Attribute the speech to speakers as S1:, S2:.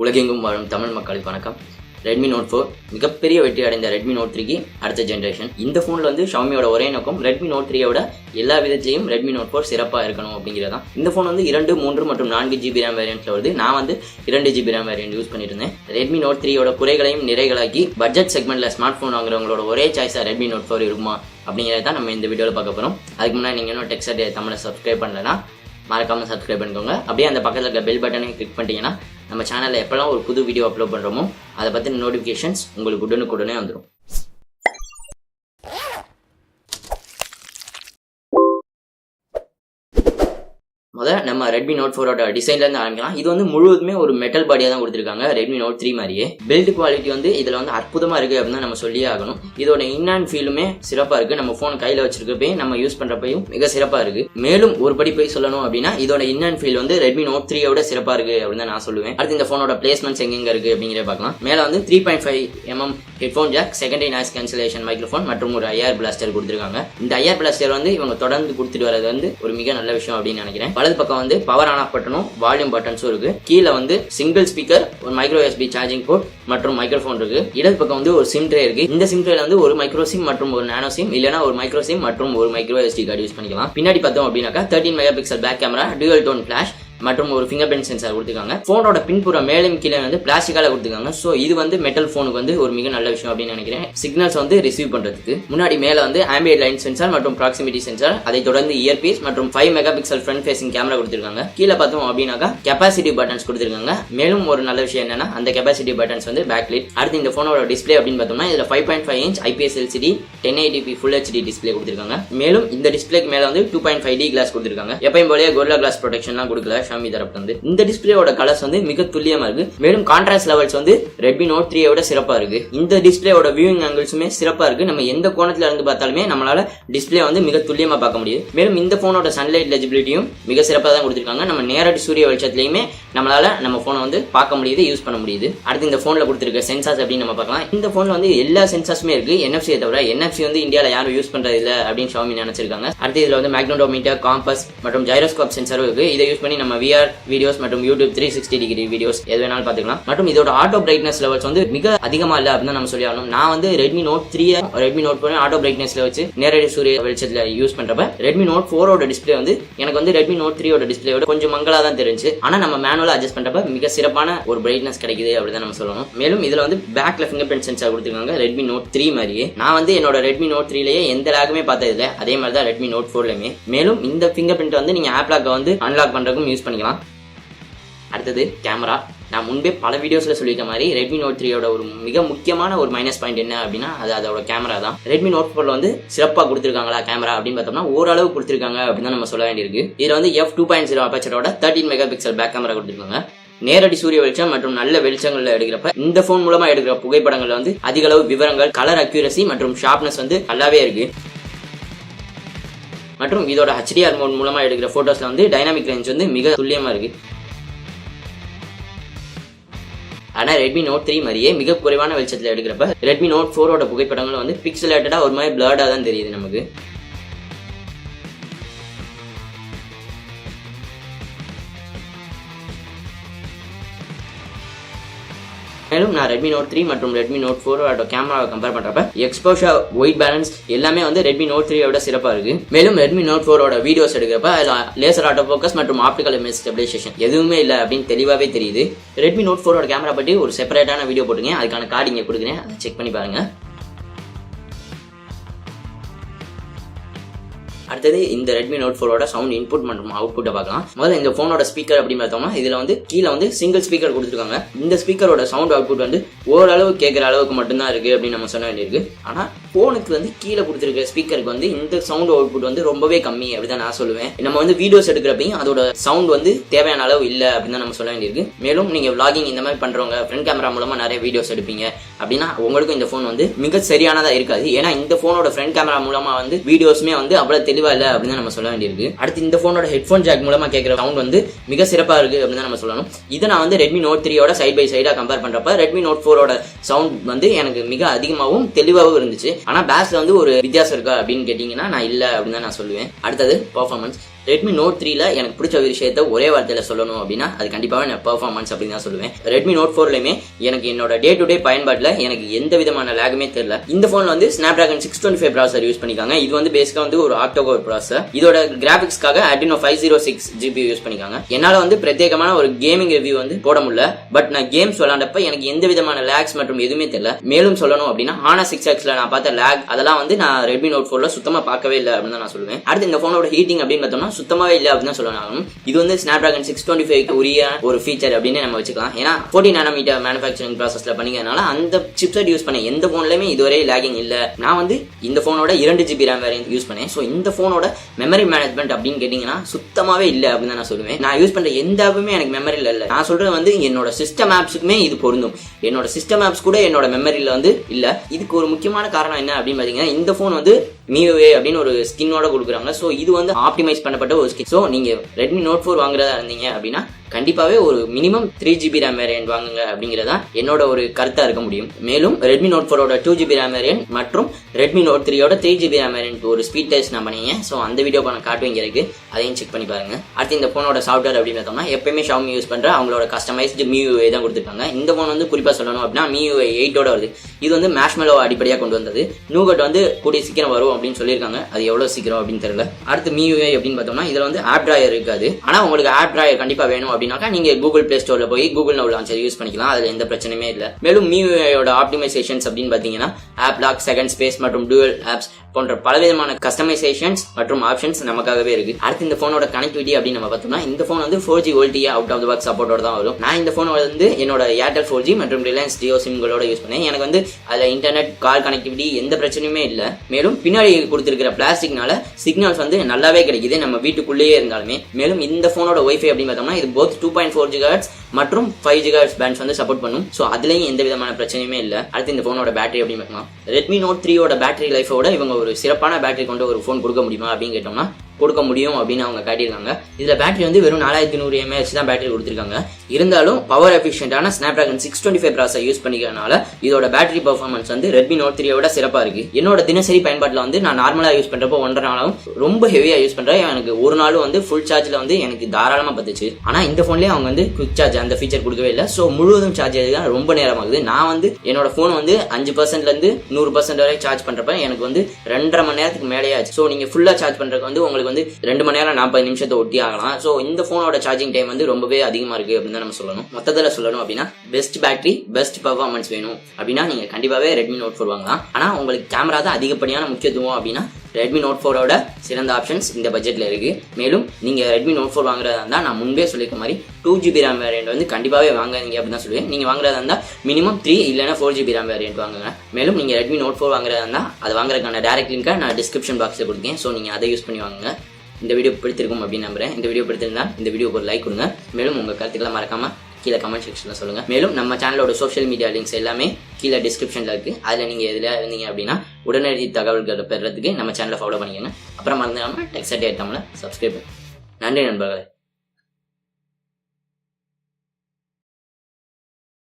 S1: உலகெங்கும் வாழும் தமிழ் மக்களுக்கு வணக்கம். ரெட்மி நோட் ஃபோர் மிகப்பெரிய வெற்றி அடைந்த ரெட்மி நோட் த்ரீக்கு அடுத்த ஜென்ரேஷன் இந்த ஃபோனில் வந்து ஷாமியோட ஒரே நோக்கம் ரெட்மி நோட் த்ரீயோட எல்லா விதத்திலையும் ரெட்மி நோட் ஃபோர் சிறப்பாக இருக்கணும் அப்படிங்கிறது தான் இந்த ஃபோன் வந்து இரண்டு மூன்று மற்றும் நான்கு ஜிபி ரேம் வேரியண்ட்டில் வருது. நான் வந்து இரண்டு ஜிபி ரேம் வேரியன்ட் யூஸ் பண்ணிட்டு இருந்தேன் ரெட்மி நோட் த்ரீயோட குறைகளையும் நிறைகளாக்கி பட்ஜெட் செக்மெண்ட்டில் ஸ்மார்ட் ஃபோன் வாங்குறவங்களோட ஒரே சாய்ஸாக ரெட்மி நோட் ஃபோர் இருக்குமா அப்படிங்கிறத தான் நம்ம இந்த வீடியோவில் பார்க்க போகிறோம் அதுக்கு முன்னாடி நீங்கள் இன்னும் டெக்ஸ்ட் தமிழை சப்ஸ்கிரைப் பண்ணலன்னா மறக்காமல் சப்ஸ்கிரைப் பண்ணிக்கோங்க. அப்படியே அந்த பக்கத்தில் இருக்க பெல் பட்டனை கிளிக் பண்ணிட்டீங்கன்னா நம்ம சேனலில் எப்போல்லாம் ஒரு புது வீடியோ அப்லோட் பண்ணுறோமோ அதை பற்றின நோட்டிஃபிகேஷன்ஸ் உங்களுக்கு உடனுக்குடனே வந்துடும் முதல்ல நம்ம ரெட்மி நோட் ஃபோரோட டிசைன்ல இருந்து ஆரம்பிக்கலாம். இது வந்து முழுவதுமே ஒரு மெட்டல் பாடியாக தான் கொடுத்துருக்காங்க ரெட்மி நோட் த்ரீ மாதிரியே. பில்ட் குவாலிட்டி வந்து இதில் வந்து அற்புதமாக இருக்குது அப்படின்னு தான் நம்ம சொல்லியே ஆகணும். இதோட இன் அண்ட் ஃபீலுமே சிறப்பாக இருக்குது நம்ம ஃபோன் கையில் வச்சிருக்கப்பையும் நம்ம யூஸ் பண்ணுறப்பையும் மிக சிறப்பாக இருக்குது மேலும் ஒரு படி போய் சொல்லணும் அப்படின்னா இதோட இன் அண்ட் ஃபீல் வந்து ரெட்மி நோட் த்ரீயோட சிறப்பாக இருக்குது அப்படின்னு தான் நான் சொல்லுவேன். அடுத்து இந்த ஃபோனோட பிளேஸ்மெண்ட்ஸ் எங்கெங்க இருக்குது அப்படிங்கிறத பார்க்கலாம். மேலே வந்து three point five MM headphone jack secondary noise cancellation microphone மற்றும் ஒரு ஐஆர் பிளாஸ்டர் கொடுத்துருக்காங்க. இந்த ஐஆர் பிளாஸ்டர் வந்து இவங்க தொடர்ந்து கொடுத்துட்டு வரது வந்து ஒரு மிக நல்ல விஷயம் அப்படின்னு நினைக்கிறேன். வலது பக்கம் வந்து பவர் ஆன் ஆஃப் பட்டனும் வால்யூம் பட்டன்ஸும் இருக்கு. கீழே வந்து சிங்கிள் ஸ்பீக்கர் ஒரு மைக்ரோ எஸ்பி சார்ஜிங் போர்ட் மற்றும் மைக்ரோஃபோன் இருக்கு. இடது பக்கம் வந்து ஒரு சிம் ட்ரே இருக்கு. இந்த சிம் ட்ரேல வந்து ஒரு மைக்ரோ சிம் மற்றும் ஒரு நானோ சிம் இல்லனா ஒரு மைக்ரோ சிம் மற்றும் ஒரு மைக்ரோ எஸ்டி கார்டு யூஸ் பண்ணிக்கலாம். பின்னாடி பார்த்தோம் அப்படின்னாக்கா thirteen mega pixel back camera dual tone flash மற்றும் ஒரு ஃபிங்கர் பிரிண்ட் சென்சார் கொடுத்துருக்காங்க. ஃபோனோட பின்புற மேலும் கீழே வந்து பிளாஸ்டிக்கால கொடுத்துருக்காங்க. ஸோ இது வந்து மெட்டல் ஃபோனுக்கு வந்து ஒரு மிக நல்ல விஷயம் அப்படின்னு நினைக்கிறேன். சிக்னல்ஸ் வந்து ரிசீவ் பண்றதுக்கு. முன்னாடி மேலே வந்து ஆம்பியட் லைன் சென்சார் மற்றும் ப்ராக்சிமிட்டி சென்சார் அதை தொடர்ந்து இயர்பீஸ் மற்றும் five mega pixel front facing camera கொடுத்துருக்காங்க. கீழே பார்த்தோம் அப்படின்னாக்கா கெப்பாசிட்டி பட்டன்ஸ் கொடுத்துருக்காங்க. மேலும் ஒரு நல்ல விஷயம் என்னன்னா அந்த கெப்பாசிட்டி பட்டன்ஸ் வந்து பேக்லிட் அடுத்து இந்த ஃபோனோட டிஸ்பிளே அப்படின்னு பார்த்தோம்னா இதில் five point five inch IPS LCD ten eighty p full HD display கொடுத்துருக்காங்க. மேலும் இந்த டிஸ்பிளேக்கு மேலே வந்து two point five D glass கொடுத்துருக்காங்க. எப்பயும் போலயே கோரில்லா கிளாஸ் ப்ரொடெக்ஷன்லாம் கொடுக்கல. ஷாமி தரப்பு வந்து இந்த டிஸ்பிளேயோட கலர்ஸ் வந்து மிக துல்லியமா இருக்கு. மேலும் கான்ட்ராஸ்ட் லெவல்ஸ் வந்து ரெட்மி நோட் த்ரீ விட சிறப்பா இருக்கு. இந்த டிஸ்பிளேயோட வியூவிங் ஆங்கிள்ஸுமே சிறப்பா இருக்கு. நம்ம எந்த கோணத்துல இருந்து பார்த்தாலுமே நம்மளால டிஸ்பிளே வந்து மிக துல்லியமா பார்க்க முடியுது. மேலும் இந்த போனோட சன்லைட் லெஜிபிலிட்டியும் மிக சிறப்பாக தான் கொடுத்துருக்காங்க. நம்ம நேரடி சூரிய வெளிச்சத்துலயுமே நம்மளால நம்ம போனை வந்து பார்க்க முடியுது யூஸ் பண்ண முடியுது. அடுத்து இந்த போன்ல கொடுத்துருக்க சென்சார்ஸ் அப்படின்னு நம்ம பார்க்கலாம். இந்த போன்ல வந்து எல்லா சென்சார்ஸுமே இருக்கு. என்எஃப்சியை தவிர என்எஃப்சி வந்து இந்தியாவில் யாரும் யூஸ் பண்றது இல்லை அப்படின்னு ஷாமி நினைச்சிருக்காங்க. அடுத்து இதுல வந்து மேக்னோடோமீட்டர் காம்பஸ் மற்றும் ஜைரோஸ்கோப் சென்சாரும் இருக்கு. இதை யூஸ் பண்ணி நம்ம விஆர் வீடியோஸ் மற்றும் YouTube three sixty degree videos எது வேணாலும் பார்த்துக்கலாம். மற்றும் இதோட ஆட்டோ பிரைட்னஸ் லெவல்ஸ் வந்து மிக அதிகமா இல்ல அப்படின்னு நம்ம சொல்லி ஆகணும் நான் வந்து Redmi note three Redmi note four auto பிரைட்னஸ்ல வச்சு நேரடி சூரிய வெளிச்சத்துல யூஸ் பண்றப்ப ரெட்மி நோட் ஃபோரோட டிஸ்பிளே வந்து எனக்கு வந்து ரெட்மி நோட் த்ரீயோட டிஸ்பிளேயோட கொஞ்சம் மங்களா தான் தெரிஞ்சு ஆனா நம்ம மேனுவலா அட்ஜஸ்ட் பண்றப்ப மிக சிறப்பான ஒரு பிரைட்னஸ் கிடைக்குது அப்படிதான் நம்ம சொல்லணும். மேலும் இதுல வந்து பேக்ல ஃபிங்கர் பிரிண்ட் சென்சார் கொடுத்துருக்காங்க ரெட்மி நோட் த்ரீ மாதிரியே. நான் வந்து என்னோட ரெட்மி நோட் த்ரீலயே எந்த லாகுமே பார்த்தது இல்லை அதே மாதிரி தான் ரெட்மி நோட் ஃபோர்லையுமே மேலும் இந்த ஃபிங்கர் பிரிண்ட் வந்து நீங்க ஆப் லாக் வந்து அன்லாக் பண்றதுக்கும் யூஸ் பண்ணிக்கலாம். அடுத்தது கேமரா. நான் முன்பே பல வீடியோஸில் சொல்லியிருக்க மாதிரி ரெட்மி நோட் த்ரீயோட ஒரு மிக முக்கியமான ஒரு மைனஸ் பாயிண்ட் என்ன அப்படின்னா அது அதோட கேமரா தான். ரெட்மி நோட் ஃபோரில் வந்து சிறப்பாக கொடுத்துருக்காங்களா கேமரா அப்படின்னு பார்த்தோம்னா ஓரளவு கொடுத்துருக்காங்க அப்படின்னு தான் நம்ம சொல்ல வேண்டியிருக்கு. இதில் வந்து F two point zero அப்பச்சரோட thirteen mega pixel back camera கொடுத்துருக்காங்க. நேரடி சூரிய வெளிச்சம் மற்றும் நல்ல வெளிச்சங்கள்ல எடுக்கிறப்ப இந்த போன் மூலமா எடுக்கிற புகைப்படங்கள்ல வந்து அதிக அளவு விவரங்கள் கலர் அக்யூரசி மற்றும் ஷார்ப்னஸ் வந்து நல்லாவே இருக்கு. மற்றும் இதோட ஹெச்டிஆர் மோட் மூலமா எடுக்கிற ஃபோட்டோஸில் வந்து டைனாமிக் ரேஞ்ச் வந்து மிக துல்லியமாக இருக்கு. ஆனால் ரெட்மி நோட் த்ரீ மாதிரியே மிக குறைவான வெளிச்சத்தில் எடுக்கிறப்ப ரெட்மி நோட் ஃபோரோட புகைப்படங்கள் வந்து பிக்சலேட்டடாக ஒரு மாதிரி பிளர்டாக தான் தெரியுது நமக்கு. மேலும் நான் ரெட்மி நோட் த்ரீ மற்றும் ரெட்மி நோட் ஃபோரோட கேமராவை கம்பேர் பண்றப்ப எக்ஸ்போஷர் ஒயிட் பேலன்ஸ் எல்லாமே வந்து ரெட்மி நோட் த்ரீ விட சிறப்பாக இருக்கு. மேலும் ரெட்மி நோட் ஃபோரோட வீடியோஸ் எடுக்கிறப்ப அதில் லேசர் ஆட்டோ ஃபோக்கஸ் மற்றும் ஆப்டிகல் இமேஜ் ஸ்டெபிலைசேஷன் எதுவுமே இல்லை அப்படின்னு தெளிவாகவே தெரியுது. ரெட்மி நோட் ஃபோரோட கேமரா பற்றி ஒரு செப்பரேட்டான வீடியோ போட்டுங்க அதுக்கான கார்டு இங்கே கொடுக்குறேன். அதை செக் பண்ணி பாருங்க. அடுத்தது இந்த ரெட்மி நோட் ஃபோரோட சவுண்ட் இன்புட் மற்றும் அவுட்புட்டை பார்க்கலாம். முதல்ல இந்த ஃபோனோட ஸ்பீக்கர் அப்படின்னு பார்த்தோம்னா இதில் வந்து கீழே வந்து சிங்கிள் ஸ்பீக்கர் கொடுத்துருக்காங்க. இந்த ஸ்பீக்கரோட சவுண்ட் அவுட்புட் வந்து ஓரளவு கேட்குற அளவுக்கு மட்டும்தான் இருக்குது அப்படின்னு நம்ம சொல்ல வேண்டியிருக்கு. ஆனால் ஃபோனுக்கு வந்து கீழே கொடுத்துருக்க ஸ்பீக்கருக்கு வந்து இந்த சவுண்ட் அவுட்புட் வந்து ரொம்பவே கம்மி அப்படின்னு நான் சொல்லுவேன். நம்ம வந்து வீடியோஸ் எடுக்கிறப்பையும் அதோட சவுண்ட் வந்து தேவையான அளவு இல்லை அப்படின்னு தான் நம்ம சொல்ல வேண்டியிருக்கு. மேலும் நீங்கள் விளாகிங் இந்த மாதிரி பண்ணுறவங்க ஃப்ரண்ட் கேமரா மூலமாக நிறைய வீடியோஸ் எடுப்பீங்க அப்படின்னா உங்களுக்கும் இந்த ஃபோன் வந்து மிக சரியானதாக இருக்காது. ஏன்னா இந்த ஃபோனோட ஃப்ரண்ட் கேமரா மூலமாக வந்து வீடியோஸுமே வந்து அவ்வளோ தெளிவாக இல்லை அப்படின்னு நம்ம சொல்ல வேண்டியிருக்கு. அடுத்து இந்த ஃபோனோட ஹெட்ஃபோன் ஜாக் மூலமாக கேட்குற சவுண்ட் வந்து மிக சிறப்பாக இருக்கு அப்படின்னு தான் நம்ம சொல்லணும். இதை நான் வந்து ரெட்மி நோட் த்ரீயோட சைட் பை சைடாக கம்பேர் பண்ணுறப்ப ரெட்மி நோட் ஃபோரோட சவுண்ட் வந்து எனக்கு மிக அதிகமாகவும் தெளிவாகவும் இருந்துச்சு. ஆனால் பேஸ்ல வந்து ஒரு வித்தியாசம் இருக்கா அப்படின்னு கேட்டிங்கன்னா நான் இல்லை அப்படின்னு தான் நான் சொல்லுவேன். அடுத்தது பர்ஃபார்மன்ஸ் ரெட்மி நோட் த்ரீல எனக்கு பிடிச்ச ஒரு விஷயத்த ஒரே வார்த்தையில சொல்லணும் அப்படின்னா அது கண்டிப்பாக நான் பெர்ஃபார்மன்ஸ் அப்படின்னு தான் சொல்லுவேன். ரெட்மி நோட் ஃபோர்லையுமே எனக்கு என்னோட டே டு டே பயன்பாட்டில் எனக்கு எந்த விதமான லேகுமே தெரியல. இந்த ஃபோனில் வந்து Snapdragon six twenty five processor use பண்ணிக்காங்க. இது வந்து பேசிக்காக வந்து ஒரு ஆக்டோகோர் ப்ராசர் இதோட கிராஃபிக்ஸ்க்காக Adreno five zero six GPU use பண்ணிக்காங்க. என்னால் வந்து பிரத்யேகமான ஒரு கேமிங் ரிவ்யூ வந்து போட முடியல. பட் நான் கேம்ஸ் விளாண்டப்ப எனக்கு எந்த விதமான லேக்ஸ் மற்றும் எதுவுமே தெரியல. மேலும் சொல்லணும் அப்படின்னா ஆனா சிக்ஸ் எக்ஸ்ல நான் பார்த்த லேக் அதெல்லாம் வந்து நான் ரெட்மி நோட் ஃபோர்ல சுத்தமாக பார்க்கவே இல்லை அப்படின்னு தான் நான் சொல்லுவேன். அடுத்து இந்த ஃபோனோட ஹீட்டிங் அப்படின்னு பார்த்தோம்னா சுத்தமாவே இல்லை அப்படின்னு தான் சொல்லணும் இது வந்து Snapdragon six twenty five உரிய ஒரு ஃபீச்சர் அப்படின்னு நம்ம வச்சுக்கலாம். ஏன்னா ஃபோர்ட்டி நானோமீட்டர் மேனுஃபேக்சரிங் ப்ராசஸில் பண்ணிக்கிறதுனால அந்த சிப்செட் யூஸ் பண்ண எந்த ஃபோன்லையுமே இதுவரை லேகிங் இல்லை. நான் வந்து இந்த ஃபோனோட இரண்டு ஜிபி ரேம் வேறு யூஸ் பண்ணேன். ஸோ இந்த ஃபோனோட மெமரி மேனேஜ்மெண்ட் அப்படின்னு கேட்டிங்கன்னா சுத்தமாகவே இல்லை அப்படின்னு தான் நான் சொல்லுவேன். நான் யூஸ் பண்ணுற எந்த ஆப்புமே எனக்கு மெமரியில் இல்லை. நான் சொல்கிறது வந்து என்னோட சிஸ்டம் ஆப்ஸுக்குமே இது பொருந்தும். என்னோட சிஸ்டம் ஆப்ஸ் கூட என்னோட மெமரியில் வந்து இல்லை. இதுக்கு ஒரு முக்கியமான காரணம் என்ன அப்படின்னு பார்த்தீங்கன்னா இந்த ஃபோன் வந்து மீவே அப்படின்னு ஒரு ஸ்கின்னோட கொடுக்குறாங்க. ஸோ இது வந்து ஆப்டிமைஸ் பண்ண பண்ணப்பட்ட ஒரு ஸ்கின் ஸோ நீங்கள் ரெட்மி நோட் ஃபோர் வாங்குறதா இருந்தீங்க அப்படின்னா கண்டிப்பாகவே ஒரு minimum three GB RAM variant வாங்குங்க அப்படிங்கிறதா என்னோட ஒரு கருத்தாக இருக்க முடியும். மேலும் ரெட்மி நோட் ஃபோரோட டூ ஜிபி ரேம் வேரியன்ட் மற்றும் ரெட்மி நோட் த்ரீயோட த்ரீ ஜிபி ரேம் வேரியன்ட் ஒரு ஸ்பீட் டெஸ்ட் நான் பண்ணிங்க ஸோ அந்த வீடியோ நான் காட்டுவீங்க இருக்கு அதையும் செக் பண்ணி பாருங்க. அடுத்து இந்த ஃபோனோட சாஃப்ட்வேர் அப்படின்னு பார்த்தோம்னா எப்பயுமே ஷாமி யூஸ் பண்ணுற அவங்களோட கஸ்டமைஸ்டு மியூஏ தான் கொடுத்துருக்காங்க. இந்த ஃபோன் வந்து குறிப்பாக சொல்லணும் அப்படின்னா மியூஏ எயிட்டோட வருது. இது வந்து மேஷ்மெலோ அடிப்படையாக கொண்டு வந்தது. நூகட் வந்து கூடிய சீக்கிரம் வரும் அப்படின்னு சொல்லியிருக்காங்க. அது எவ்வளோ சீக்கிரம் அப்படின்னு தெரியல. அடுத்து மியூஏ அப்படின்னு பார்த்தோம்னா இதில் வந்து ஆப் டிராயர் இருக்காது. ஆனால் உங்களுக்கு ஆப் டிராயர் கண்டிப்பாக வேணும் அப்படின்னாக்கா நீங்க கூகுள் பிளே ஸ்டோர்ல போய் கூகுள் நவ் லான்ச்சர் யூஸ் பண்ணிக்கலாம். அதுல எந்த பிரச்சனையுமே இல்லை. மேலும் மியூஐயோட ஆப்டிமைசேஷன்ஸ் அப்படின்னு பாத்தீங்கன்னா ஆப் லாக் செகண்ட் ஸ்பேஸ் மற்றும் டூவல் ஆப்ஸ் போன்ற பலவிதமான கஸ்டமைசேஷன்ஸ் மற்றும் ஆப்ஷன்ஸ் நமக்காகவே இருக்கு. அடுத்து இந்த ஃபோனோட கனெக்டிவிட்டி அப்படின்னு நம்ம பார்த்தோம்னா இந்த ஃபோன் வந்து four G ஓல்டியா out of the box சப்போர்ட்டோட தான் வரும். நான் இந்த ஃபோன் வந்து என்னோட ஏர்டெல் ஃபோர் ஜி மற்றும் ரிலையன்ஸ் ஜியோ சிம்களோட யூஸ் பண்ணேன். எனக்கு வந்து அதில் இன்டர்நெட் கால் கனெக்டிவிட்டி எந்த பிரச்சனையுமே இல்லை. மேலும் பின்னாடி கொடுத்துருக்கிற பிளாஸ்டிக்னால சிக்னல்ஸ் வந்து நல்லாவே கிடைக்குது. நம்ம வீட்டுக்குள்ளேயே இருந்தாலுமே. மேலும் இந்த ஃபோனோட ஒய்ஃபை அப்படின்னு பார்த்தோம்னா இது both two point four gigahertz மற்றும் ஃபைவ் ஜிகாட்ஸ் பேண்ட்ஸ் வந்து சப்போர்ட் பண்ணும். ஸோ அதுலேயும் எந்த விதமான பிரச்சனையுமே இல்லை. அடுத்து இந்த ஃபோனோட பேட்டரி அப்படின்னு பார்த்தோம்னா ரெட்மி நோட் த்ரீயோட பேட்டரி லைஃபோட இவங்க ஒரு சிறப்பான பேட்டரி கொண்ட ஒரு ஃபோன் கொடுக்க முடியுமா அப்படின்னு கேட்டோம்னா கொடுக்க முடியும் அப்படின்னு அவங்க காட்டியிருக்காங்க. இதில் பேட்டரி வந்து வெறும் நாலாயிரத்தி நூறு எம்ஏஹெச் தான் பேட்டரி கொடுத்துருக்காங்க. இருந்தாலும் power எஃபிஷியன்டான Snapdragon six twenty five processor use பண்ணிக்கிறனால இதோட பேட்டரி பர்ஃபார்மன்ஸ் வந்து ரெட்மி நோட் த்ரீயோட சிறப்பாக இருக்குது என்னோட தினசரி பயன்பாட்டில் வந்து நான் நார்மலாக யூஸ் பண்ணுறப்போ ஒன்றரை நாளும் ரொம்ப ஹெவியாக யூஸ் பண்ணுறேன் எனக்கு ஒரு நாளும் வந்து ஃபுல் சார்ஜில் வந்து எனக்கு தாராளமாக பத்துச்சு. ஆனால் இந்த ஃபோன்லேயே அவங்க வந்து குவிக் சார்ஜ் அந்த ஃபீச்சர் கொடுக்கவே இல்லை. ஸோ முழுவதும் சார்ஜ் தான் ரொம்ப நேரம் ஆகுது நான் வந்து என்னோட ஃபோன் வந்து அஞ்சு பர்சன்ட்லேருந்து நூறு பர்சன்ட் வரை சார்ஜ் பண்ணுறப்ப எனக்கு வந்து ரெண்டரை மணி நேரத்துக்கு மேலேயாச்சு. ஸோ நீங்கள் ஃபுல்லாக சார்ஜ் பண்ணுறதுக்கு வந்து உங்களுக்கு வந்து ரெண்டு மணி நேரம் நாற்பது நிமிஷத்தை ஒட்டி ஆகலாம். ஸோ இந்த ஃபோனோட சார்ஜிங் டைம் வந்து ரொம்பவே அதிகமாக இருக்குது அப்படின்னு தான் நம்ம சொல்லணும். மொத்தத்தில் சொல்லணும் அப்படின்னா பெஸ்ட் பேட்டரி பெஸ்ட் பர்ஃபார்மன்ஸ் வேணும் அப்படின்னா நீங்கள் கண்டிப்பாகவே ரெட்மி நோட் ஃபோர் வாங்கலாம். ஆனால் உங்களுக்கு கேமரா தான் அதிகப்படியான முக்கியத்துவம் அப்படின்னா ரெட்மி நோட் ஃபோரோட சிறந்த ஆப்ஷன்ஸ் இந்த பட்ஜெட்டில் இருக்குது மேலும் நீங்கள் ரெட்மி நோட் ஃபோர் வாங்குறதா இருந்தால் நான் முன்பே சொல்லியிருக்க மாதிரி டூ ஜிபி ரேம் வேரியன்ட் வந்து கண்டிப்பாகவே வாங்குறீங்க அப்படின்னு தான் சொல்லுவேன். நீங்கள் வாங்குறதா இருந்தால் மினிமம் த்ரீ இல்லைனா ஃபோர் ஜிபி ரேம் வேரியன்ட் வாங்குங்க. மேலும் நீங்கள் ரெட்மி நோட் ஃபோர் வாங்குறதா இருந்தால் அது வாங்குறதுக்கான டேரக்ட் லிங்கை நான் டிஸ்கிரிப்ஷன் பாக்ஸில் கொடுத்தேன் ஸோ நீங்கள் அதை யூஸ் பண்ணி வாங்குங்க. இந்த வீடியோ பிடித்திருக்கும் அப்படின்னு நம்புறேன். இந்த வீடியோ பிடித்திருந்தா இந்த வீடியோக்கு ஒரு லைக் கொடுங்க. மேலும் உங்கள் கருத்துக்களை மறக்காமல் கீழே கமெண்ட் செக்ஷனில் சொல்லுங்கள் மேலும் நம்ம சேனலோட சோஷியல் மீடியா லிங்க்ஸ் எல்லாமே கீழே டிஸ்கிரிப்ஷனில் இருக்குது அதில் நீங்கள் எதில் இருந்தீங்க அப்படின்னா உடனடி தகவல்களை பெறுறதுக்கு நம்ம சேனலை ஃபாலோ பண்ணிக்கோங்க. அப்புறம் மறந்துடாமல் டெக்ஸ்ட் தமிழை சப்ஸ்கிரைப் நன்றி நண்பர்களே.